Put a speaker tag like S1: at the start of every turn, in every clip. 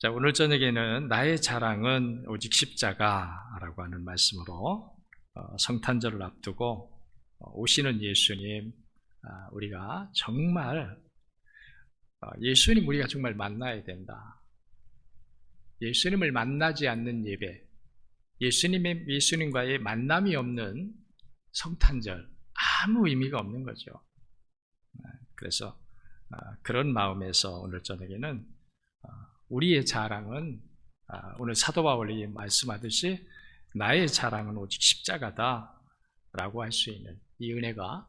S1: 자, 오늘 저녁에는 나의 자랑은 오직 십자가라고 하는 말씀으로 어, 성탄절을 앞두고 어, 오시는 예수님, 아, 우리가 정말 어, 예수님 우리가 정말 만나야 된다. 예수님을 만나지 않는 예배, 예수님의 예수님과의 만남이 없는 성탄절 아무 의미가 없는 거죠. 아, 그래서 아, 그런 마음에서 오늘 저녁에는 아, 우리의 자랑은 아, 오늘 사도 바울이 말씀하듯이 나의 자랑은 오직 십자가다라고 할 수 있는 이 은혜가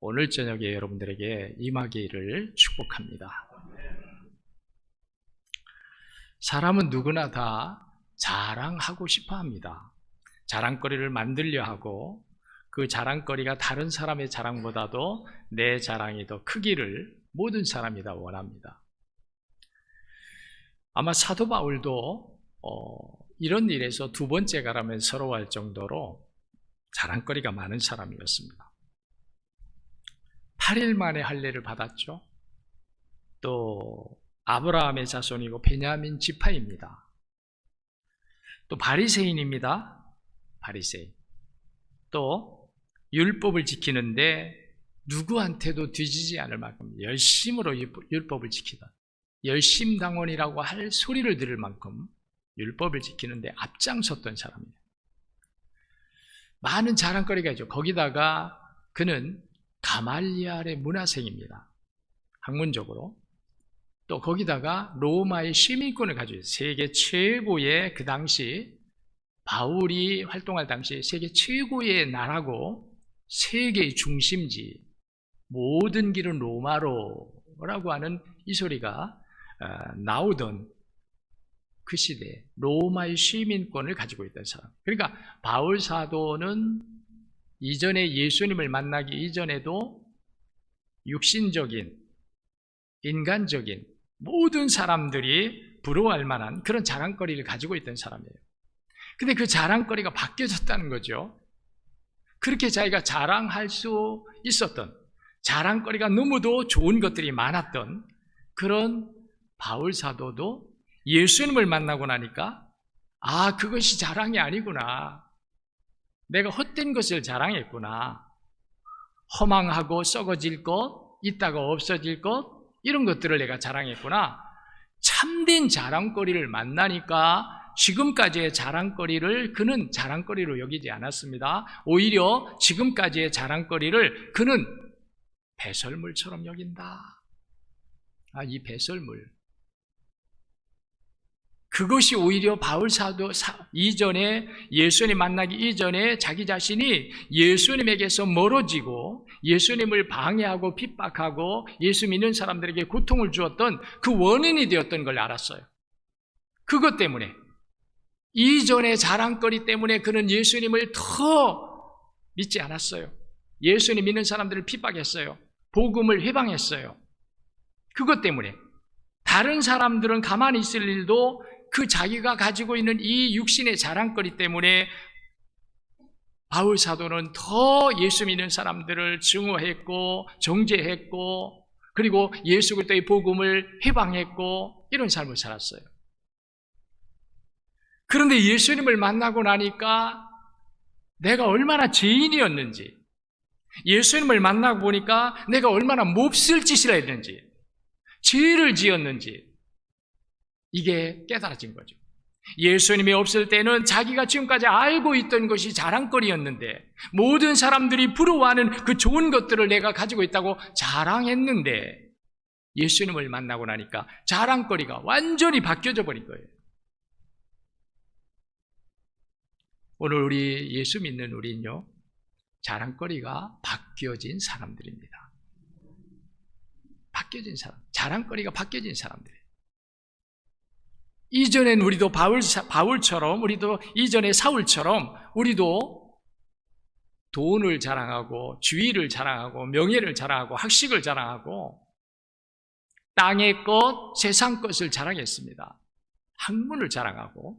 S1: 오늘 저녁에 여러분들에게 임하기를 축복합니다. 사람은 누구나 다 자랑하고 싶어 합니다. 자랑거리를 만들려 하고 그 자랑거리가 다른 사람의 자랑보다도 내 자랑이 더 크기를 모든 사람이 다 원합니다. 아마 사도 바울도 어, 이런 일에서 두 번째 가라면 서러워할 정도로 자랑거리가 많은 사람이었습니다. 8일 만에 할례를 받았죠. 또 아브라함의 자손이고 베냐민 지파입니다. 또 바리새인입니다. 바리새인. 또 율법을 지키는데 누구한테도 뒤지지 않을 만큼 열심으로 율법을 지키다. 열심당원이라고 할 소리를 들을 만큼 율법을 지키는데 앞장섰던 사람이에요. 많은 자랑거리가 있죠. 거기다가 그는 가말리알의 문화생입니다. 학문적으로. 또 거기다가 로마의 시민권을 가지고 있어요. 세계 최고의 그 당시 바울이 활동할 당시 세계 최고의 나라고 세계의 중심지 모든 길은 로마로라고 하는 이 소리가 나오던 그 시대에 로마의 시민권을 가지고 있던 사람. 그러니까 바울 사도는 이전에 예수님을 만나기 이전에도 육신적인 인간적인 모든 사람들이 부러워할 만한 그런 자랑거리를 가지고 있던 사람이에요. 근데 그 자랑거리가 바뀌어졌다는 거죠. 그렇게 자기가 자랑할 수 있었던 자랑거리가 너무도 좋은 것들이 많았던 그런 바울 사도도 예수님을 만나고 나니까 아, 그것이 자랑이 아니구나. 내가 헛된 것을 자랑했구나. 허망하고 썩어질 것, 있다가 없어질 것, 이런 것들을 내가 자랑했구나. 참된 자랑거리를 만나니까 지금까지의 자랑거리를 그는 자랑거리로 여기지 않았습니다. 오히려 지금까지의 자랑거리를 그는 배설물처럼 여긴다. 아, 이 배설물. 그것이 오히려 바울 사도 이전에 예수님 만나기 이전에 자기 자신이 예수님에게서 멀어지고 예수님을 방해하고 핍박하고 예수 믿는 사람들에게 고통을 주었던 그 원인이 되었던 걸 알았어요. 그것 때문에 이전의 자랑거리 때문에 그는 예수님을 더 믿지 않았어요. 예수님 믿는 사람들을 핍박했어요. 복음을 해방했어요. 그것 때문에 다른 사람들은 가만히 있을 일도 그 자기가 가지고 있는 이 육신의 자랑거리 때문에 바울 사도는 더 예수 믿는 사람들을 증오했고 정죄했고 그리고 예수 그리스도의 복음을 해방했고 이런 삶을 살았어요. 그런데 예수님을 만나고 나니까 내가 얼마나 죄인이었는지 예수님을 만나고 보니까 내가 얼마나 몹쓸 짓을 했는지 죄를 지었는지 이게 깨달아진 거죠. 예수님이 없을 때는 자기가 지금까지 알고 있던 것이 자랑거리였는데 모든 사람들이 부러워하는 그 좋은 것들을 내가 가지고 있다고 자랑했는데 예수님을 만나고 나니까 자랑거리가 완전히 바뀌어져 버린 거예요. 오늘 우리 예수 믿는 우리는요, 자랑거리가 바뀌어진 사람들입니다. 바뀌어진 사람, 자랑거리가 바뀌어진 사람들. 이전엔 우리도 바울, 바울처럼, 우리도 이전에 사울처럼, 우리도 돈을 자랑하고, 주의를 자랑하고, 명예를 자랑하고, 학식을 자랑하고, 땅의 것, 세상 것을 자랑했습니다. 학문을 자랑하고.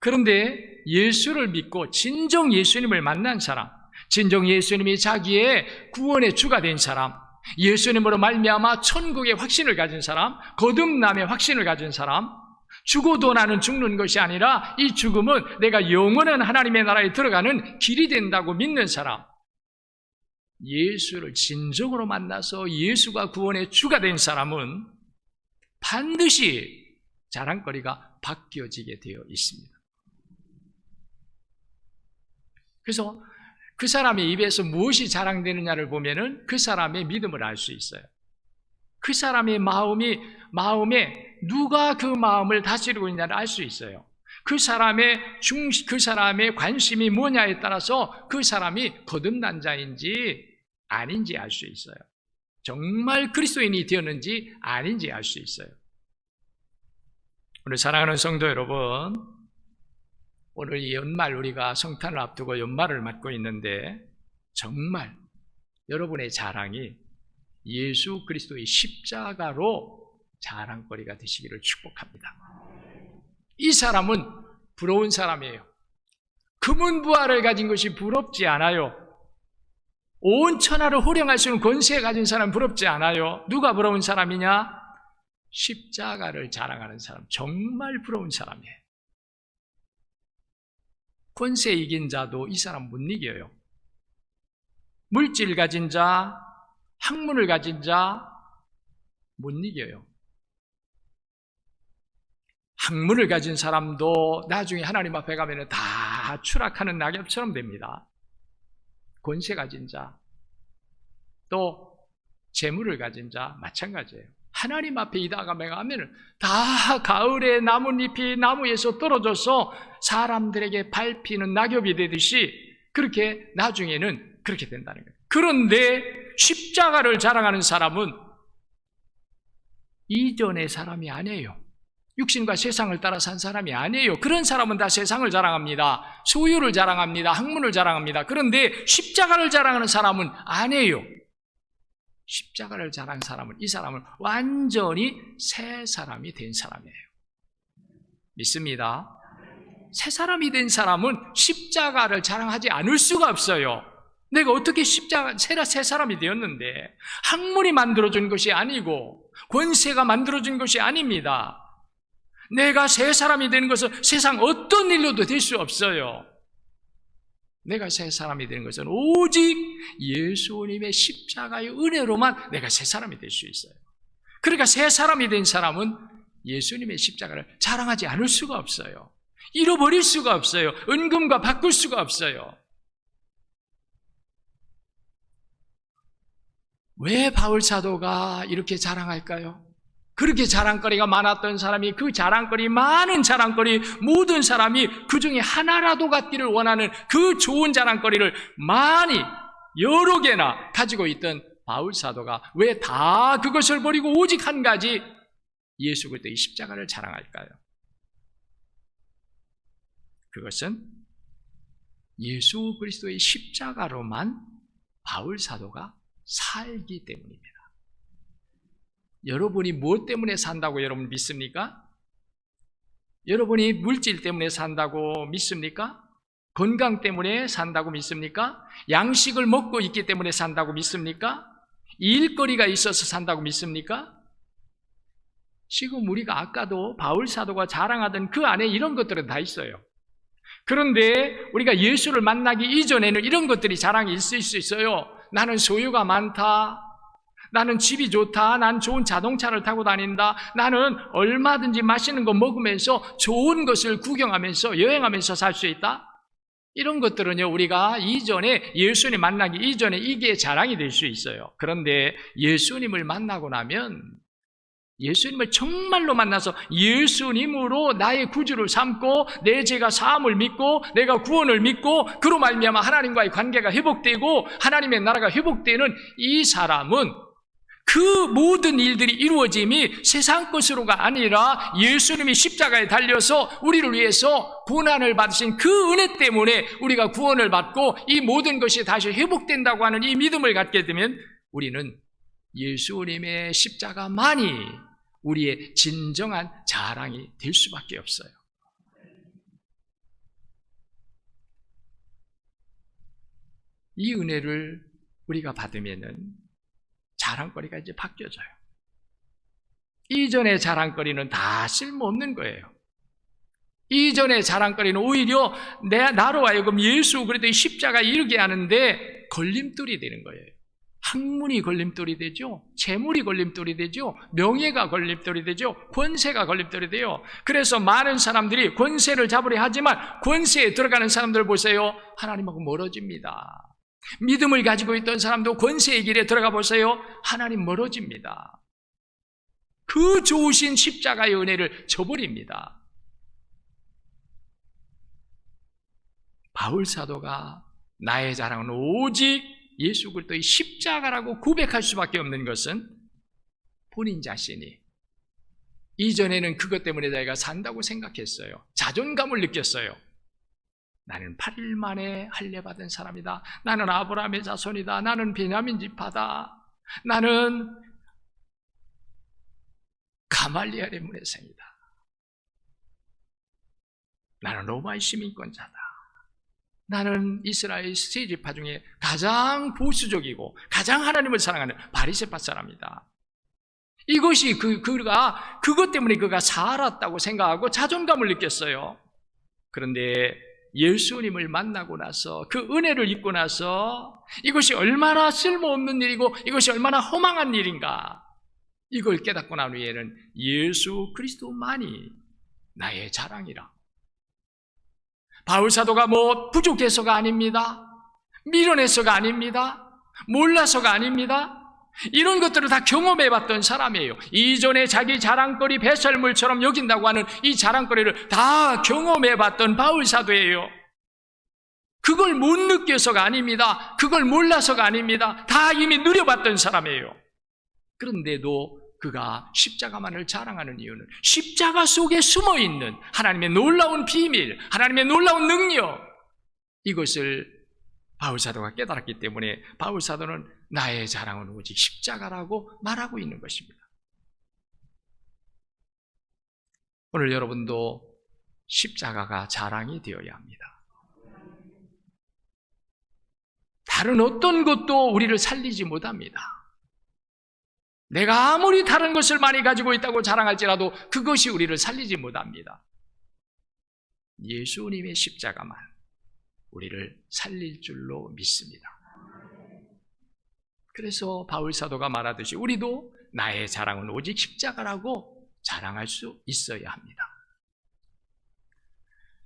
S1: 그런데 예수를 믿고 진정 예수님을 만난 사람, 진정 예수님이 자기의 구원의 주가 된 사람, 예수님으로 말미암아 천국의 확신을 가진 사람, 거듭남의 확신을 가진 사람, 죽어도 나는 죽는 것이 아니라 이 죽음은 내가 영원한 하나님의 나라에 들어가는 길이 된다고 믿는 사람. 예수를 진정으로 만나서 예수가 구원의 주가 된 사람은 반드시 자랑거리가 바뀌어지게 되어 있습니다. 그래서 그 사람의 입에서 무엇이 자랑되느냐를 보면은 그 사람의 믿음을 알 수 있어요. 그 사람의 마음이 마음에 누가 그 마음을 다스리고 있냐를 알 수 있어요. 그 사람의 중, 그 사람의 관심이 뭐냐에 따라서 그 사람이 거듭난 자인지 아닌지 알 수 있어요. 정말 그리스도인이 되었는지 아닌지 알 수 있어요. 오늘 사랑하는 성도 여러분, 오늘 이 연말 우리가 성탄을 앞두고 연말을 맞고 있는데 정말 여러분의 자랑이 예수 그리스도의 십자가로 자랑거리가 되시기를 축복합니다. 이 사람은 부러운 사람이에요. 금은 부하를 가진 것이 부럽지 않아요. 온 천하를 호령할 수 있는 권세 가진 사람 부럽지 않아요. 누가 부러운 사람이냐? 십자가를 자랑하는 사람. 정말 부러운 사람이에요. 권세 이긴 자도 이 사람 못 이겨요. 물질 가진 자, 학문을 가진 자, 못 이겨요. 학문을 가진 사람도 나중에 하나님 앞에 가면 다 추락하는 낙엽처럼 됩니다. 권세 가진 자, 또 재물을 가진 자, 마찬가지예요. 하나님 앞에 이다가면 다 가을에 나뭇잎이 나무에서 떨어져서 사람들에게 밟히는 낙엽이 되듯이 그렇게 나중에는 그렇게 된다는 거예요. 그런데 십자가를 자랑하는 사람은 이전의 사람이 아니에요. 육신과 세상을 따라 산 사람이 아니에요. 그런 사람은 다 세상을 자랑합니다. 소유를 자랑합니다. 학문을 자랑합니다. 그런데 십자가를 자랑하는 사람은 아니에요. 십자가를 자랑한 사람은 이 사람은 완전히 새 사람이 된 사람이에요. 믿습니다. 새 사람이 된 사람은 십자가를 자랑하지 않을 수가 없어요. 내가 어떻게 십자가 새 사람이 되었는데 학문이 만들어준 것이 아니고 권세가 만들어준 것이 아닙니다. 내가 새 사람이 되는 것은 세상 어떤 일로도 될 수 없어요. 내가 새 사람이 되는 것은 오직 예수님의 십자가의 은혜로만 내가 새 사람이 될 수 있어요. 그러니까 새 사람이 된 사람은 예수님의 십자가를 자랑하지 않을 수가 없어요. 잃어버릴 수가 없어요. 은금과 바꿀 수가 없어요. 왜 바울 사도가 이렇게 자랑할까요? 그렇게 자랑거리가 많았던 사람이 그 자랑거리, 많은 자랑거리, 모든 사람이 그 중에 하나라도 갖기를 원하는 그 좋은 자랑거리를 많이, 여러 개나 가지고 있던 바울 사도가 왜 다 그것을 버리고 오직 한 가지 예수 그리스도의 십자가를 자랑할까요? 그것은 예수 그리스도의 십자가로만 바울 사도가 살기 때문입니다. 여러분이 무엇 때문에 산다고 여러분 믿습니까? 여러분이 물질 때문에 산다고 믿습니까? 건강 때문에 산다고 믿습니까? 양식을 먹고 있기 때문에 산다고 믿습니까? 일거리가 있어서 산다고 믿습니까? 지금 우리가 아까도 바울 사도가 자랑하던 그 안에 이런 것들은 다 있어요. 그런데 우리가 예수를 만나기 이전에는 이런 것들이 자랑이 있을 수 있어요. 나는 소유가 많다. 나는 집이 좋다. 난 좋은 자동차를 타고 다닌다. 나는 얼마든지 맛있는 거 먹으면서 좋은 것을 구경하면서 여행하면서 살 수 있다. 이런 것들은요, 우리가 이전에 예수님 만나기 이전에 이게 자랑이 될 수 있어요. 그런데 예수님을 만나고 나면 예수님을 정말로 만나서 예수님으로 나의 구주를 삼고 내 죄가 사함을 믿고 내가 구원을 믿고 그로 말미암아 하나님과의 관계가 회복되고 하나님의 나라가 회복되는 이 사람은 그 모든 일들이 이루어짐이 세상 것으로가 아니라 예수님이 십자가에 달려서 우리를 위해서 고난을 받으신 그 은혜 때문에 우리가 구원을 받고 이 모든 것이 다시 회복된다고 하는 이 믿음을 갖게 되면 우리는 예수님의 십자가만이 우리의 진정한 자랑이 될 수밖에 없어요. 이 은혜를 우리가 받으면은 자랑거리가 이제 바뀌어져요. 이전의 자랑거리는 다 쓸모없는 거예요. 이전의 자랑거리는 오히려 내, 나로 하여금 예수 그리스도의 십자가 이르게 하는데 걸림돌이 되는 거예요. 학문이 걸림돌이 되죠. 재물이 걸림돌이 되죠. 명예가 걸림돌이 되죠. 권세가 걸림돌이 돼요. 그래서 많은 사람들이 권세를 잡으려 하지만 권세에 들어가는 사람들 보세요. 하나님하고 멀어집니다. 믿음을 가지고 있던 사람도 권세의 길에 들어가 보세요. 하나님 멀어집니다. 그 좋으신 십자가의 은혜를 저버립니다. 바울 사도가 나의 자랑은 오직 예수 그리스도의 십자가라고 고백할 수밖에 없는 것은 본인 자신이 이전에는 그것 때문에 자기가 산다고 생각했어요. 자존감을 느꼈어요. 나는 8일 만에 할례 받은 사람이다. 나는 아브라함의 자손이다. 나는 베냐민 지파다. 나는 가말리엘의 문해생이다. 나는 로마의 시민권자다. 나는 이스라엘 세 지파 중에 가장 보수적이고 가장 하나님을 사랑하는 바리새파 사람이다. 이것이 그 그가 그것 때문에 그가 살았다고 생각하고 자존감을 느꼈어요. 그런데 예수님을 만나고 나서 그 은혜를 입고 나서 이것이 얼마나 쓸모없는 일이고 이것이 얼마나 허망한 일인가 이걸 깨닫고 난 후에는 예수 그리스도만이 나의 자랑이라. 바울 사도가 뭐 부족해서가 아닙니다. 미련해서가 아닙니다. 몰라서가 아닙니다. 이런 것들을 다 경험해 봤던 사람이에요. 이전에 자기 자랑거리 배설물처럼 여긴다고 하는 이 자랑거리를 다 경험해 봤던 바울 사도예요. 그걸 못 느껴서가 아닙니다. 그걸 몰라서가 아닙니다. 다 이미 누려봤던 사람이에요. 그런데도 그가 십자가만을 자랑하는 이유는 십자가 속에 숨어 있는 하나님의 놀라운 비밀, 하나님의 놀라운 능력, 이것을 바울사도가 깨달았기 때문에 바울사도는 나의 자랑은 오직 십자가라고 말하고 있는 것입니다. 오늘 여러분도 십자가가 자랑이 되어야 합니다. 다른 어떤 것도 우리를 살리지 못합니다. 내가 아무리 다른 것을 많이 가지고 있다고 자랑할지라도 그것이 우리를 살리지 못합니다. 예수님의 십자가만 우리를 살릴 줄로 믿습니다. 그래서 바울 사도가 말하듯이 우리도 나의 자랑은 오직 십자가라고 자랑할 수 있어야 합니다.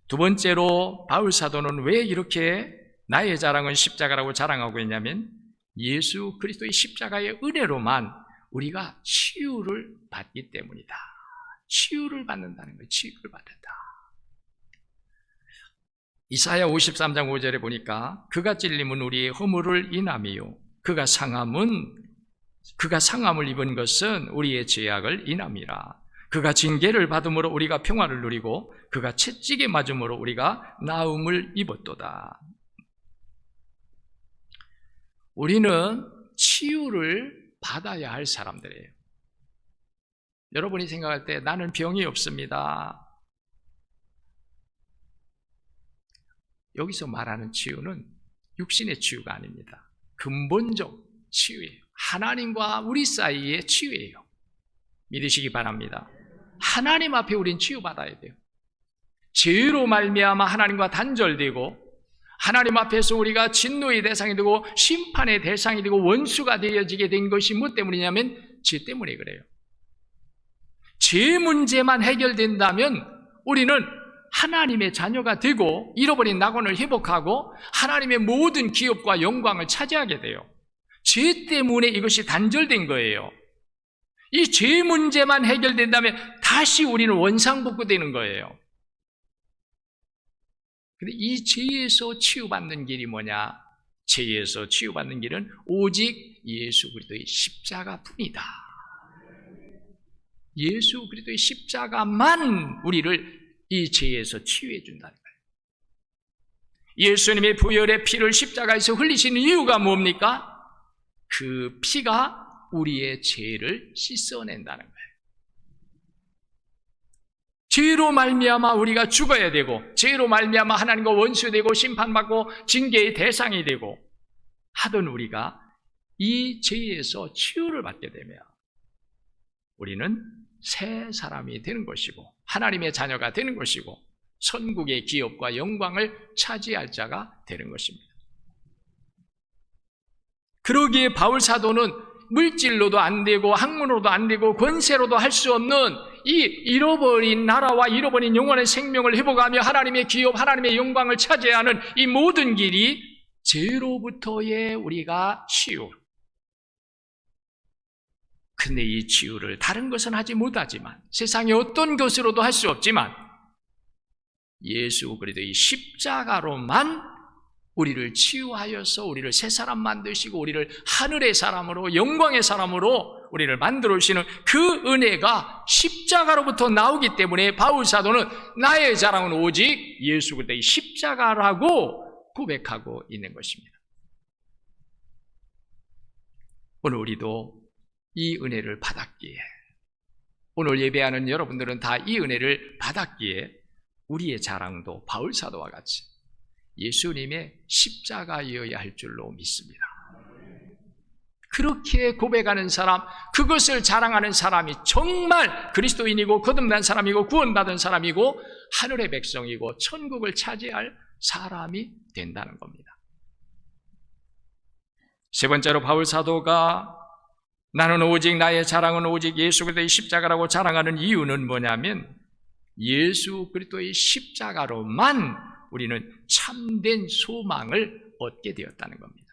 S1: 두 번째로 바울 사도는 왜 이렇게 나의 자랑은 십자가라고 자랑하고 있냐면 예수 그리스도의 십자가의 은혜로만 우리가 치유를 받기 때문이다. 치유를 받는다는 거예요. 치유를 받는다. 이사야 53장 5절에 보니까 그가 찔림은 우리의 허물을 인함이요 그가 상함은 그가 상함을 입은 것은 우리의 죄악을 인함이라 그가 징계를 받음으로 우리가 평화를 누리고 그가 채찍에 맞음으로 우리가 나음을 입었도다. 우리는 치유를 받아야 할 사람들이에요. 여러분이 생각할 때 나는 병이 없습니다. 여기서 말하는 치유는 육신의 치유가 아닙니다. 근본적 치유예요. 하나님과 우리 사이의 치유예요. 믿으시기 바랍니다. 하나님 앞에 우린 치유받아야 돼요. 죄로 말미암아 하나님과 단절되고 하나님 앞에서 우리가 진노의 대상이 되고 심판의 대상이 되고 원수가 되어지게 된 것이 뭐 때문이냐면 죄 때문에 그래요. 죄 문제만 해결된다면 우리는 하나님의 자녀가 되고 잃어버린 낙원을 회복하고 하나님의 모든 기업과 영광을 차지하게 돼요. 죄 때문에 이것이 단절된 거예요. 이 죄 문제만 해결된다면 다시 우리는 원상복구되는 거예요. 근데 이 죄에서 치유받는 길이 뭐냐? 죄에서 치유받는 길은 오직 예수 그리스도의 십자가뿐이다. 예수 그리스도의 십자가만 우리를 이 죄에서 치유해 준다는 거예요. 예수님의 부혈의 피를 십자가에서 흘리시는 이유가 뭡니까? 그 피가 우리의 죄를 씻어낸다는 거예요. 죄로 말미암아 우리가 죽어야 되고 죄로 말미암아 하나님과 원수되고 심판받고 징계의 대상이 되고 하던 우리가 이 죄에서 치유를 받게 되면 우리는 새 사람이 되는 것이고 하나님의 자녀가 되는 것이고 천국의 기업과 영광을 차지할 자가 되는 것입니다. 그러기에 바울 사도는 물질로도 안 되고 학문으로도 안 되고 권세로도 할 수 없는 이 잃어버린 나라와 잃어버린 영혼의 생명을 회복하며 하나님의 기업, 하나님의 영광을 차지하는 이 모든 길이 죄로부터의 우리가 치유. 근데 이 치유를 다른 것은 하지 못하지만 세상의 어떤 것으로도 할 수 없지만 예수 그리스도의 십자가로만 우리를 치유하여서 우리를 새 사람 만드시고 우리를 하늘의 사람으로 영광의 사람으로 우리를 만들어 주시는 그 은혜가 십자가로부터 나오기 때문에 바울 사도는 나의 자랑은 오직 예수 그리스도의 십자가라고 고백하고 있는 것입니다. 오늘 우리도 이 은혜를 받았기에 오늘 예배하는 여러분들은 다 이 은혜를 받았기에 우리의 자랑도 바울 사도와 같이 예수님의 십자가이어야 할 줄로 믿습니다. 그렇게 고백하는 사람, 그것을 자랑하는 사람이 정말 그리스도인이고 거듭난 사람이고 구원받은 사람이고 하늘의 백성이고 천국을 차지할 사람이 된다는 겁니다. 세 번째로 바울 사도가 나는 오직 나의 자랑은 오직 예수 그리스도의 십자가라고 자랑하는 이유는 뭐냐면 예수 그리스도의 십자가로만 우리는 참된 소망을 얻게 되었다는 겁니다.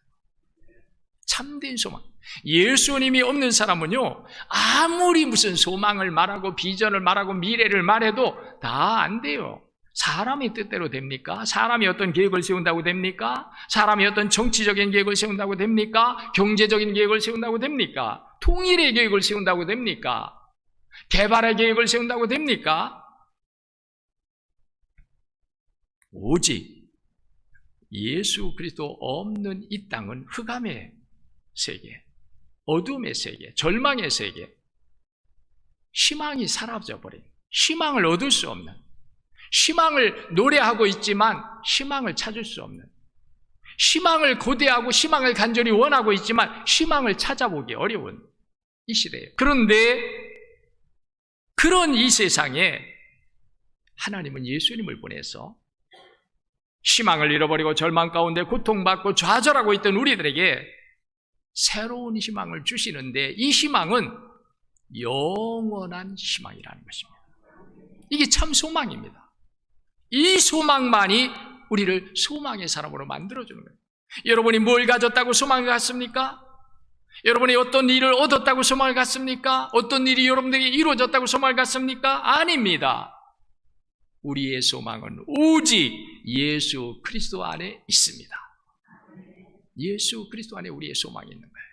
S1: 참된 소망. 예수님이 없는 사람은요, 아무리 무슨 소망을 말하고 비전을 말하고 미래를 말해도 다 안 돼요. 사람의 뜻대로 됩니까? 사람이 어떤 계획을 세운다고 됩니까? 사람이 어떤 정치적인 계획을 세운다고 됩니까? 경제적인 계획을 세운다고 됩니까? 통일의 계획을 세운다고 됩니까? 개발의 계획을 세운다고 됩니까? 오직 예수 그리스도 없는 이 땅은 흑암의 세계, 어둠의 세계, 절망의 세계, 희망이 사라져 버린, 희망을 얻을 수 없는, 희망을 노래하고 있지만 희망을 찾을 수 없는, 희망을 고대하고 희망을 간절히 원하고 있지만 희망을 찾아보기 어려운 이 시대에. 그런데 그런 이 세상에 하나님은 예수님을 보내서 희망을 잃어버리고 절망 가운데 고통받고 좌절하고 있던 우리들에게 새로운 희망을 주시는데 이 희망은 영원한 희망이라는 것입니다. 이게 참 소망입니다. 이 소망만이 우리를 소망의 사람으로 만들어주는 거예요. 여러분이 뭘 가졌다고 소망을 갖습니까? 여러분이 어떤 일을 얻었다고 소망을 갖습니까? 어떤 일이 여러분들에게 이루어졌다고 소망을 갖습니까? 아닙니다. 우리의 소망은 오직 예수 그리스도 안에 있습니다. 예수 그리스도 안에 우리의 소망이 있는 거예요.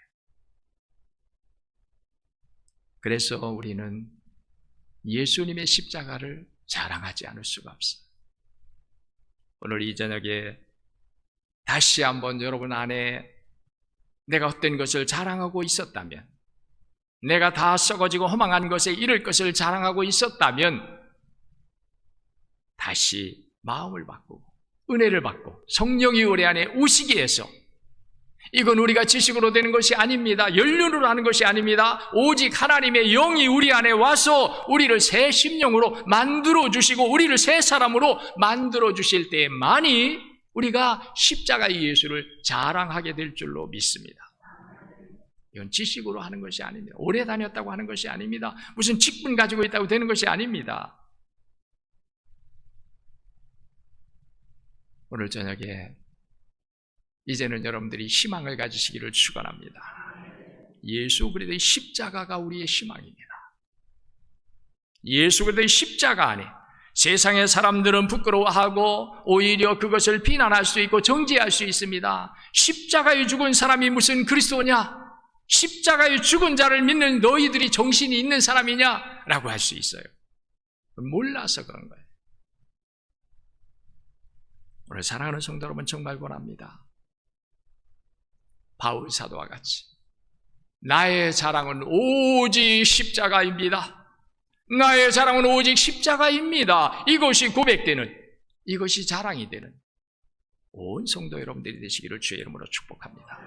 S1: 그래서 우리는 예수님의 십자가를 자랑하지 않을 수가 없어요. 오늘 이 저녁에 다시 한번 여러분 안에 내가 헛된 것을 자랑하고 있었다면, 내가 다 썩어지고 허망한 것에 이를 것을 자랑하고 있었다면, 다시 마음을 바꾸고, 은혜를 받고, 성령이 우리 안에 오시기 위해서, 이건 우리가 지식으로 되는 것이 아닙니다. 연륜으로 하는 것이 아닙니다. 오직 하나님의 영이 우리 안에 와서 우리를 새 심령으로 만들어 주시고 우리를 새 사람으로 만들어 주실 때만이 우리가 십자가의 예수를 자랑하게 될 줄로 믿습니다. 이건 지식으로 하는 것이 아닙니다. 오래 다녔다고 하는 것이 아닙니다. 무슨 직분 가지고 있다고 되는 것이 아닙니다. 오늘 저녁에 이제는 여러분들이 희망을 가지시기를 축원합니다. 예수 그리스도의 십자가가 우리의 희망입니다. 예수 그리스도의 십자가 안에 세상의 사람들은 부끄러워하고 오히려 그것을 비난할 수 있고 정죄할 수 있습니다. 십자가에 죽은 사람이 무슨 그리스도냐? 십자가에 죽은 자를 믿는 너희들이 정신이 있는 사람이냐? 라고 할 수 있어요. 몰라서 그런 거예요. 오늘 사랑하는 성도 여러분 정말 권합니다. 바울 사도와 같이 나의 자랑은 오직 십자가입니다. 나의 자랑은 오직 십자가입니다. 이것이 고백되는 이것이 자랑이 되는 온 성도 여러분들이 되시기를 주의 이름으로 축복합니다.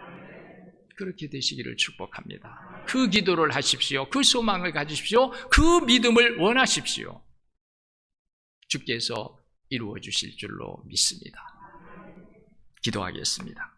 S1: 그렇게 되시기를 축복합니다. 그 기도를 하십시오. 그 소망을 가지십시오. 그 믿음을 원하십시오. 주께서 이루어 주실 줄로 믿습니다. 기도하겠습니다.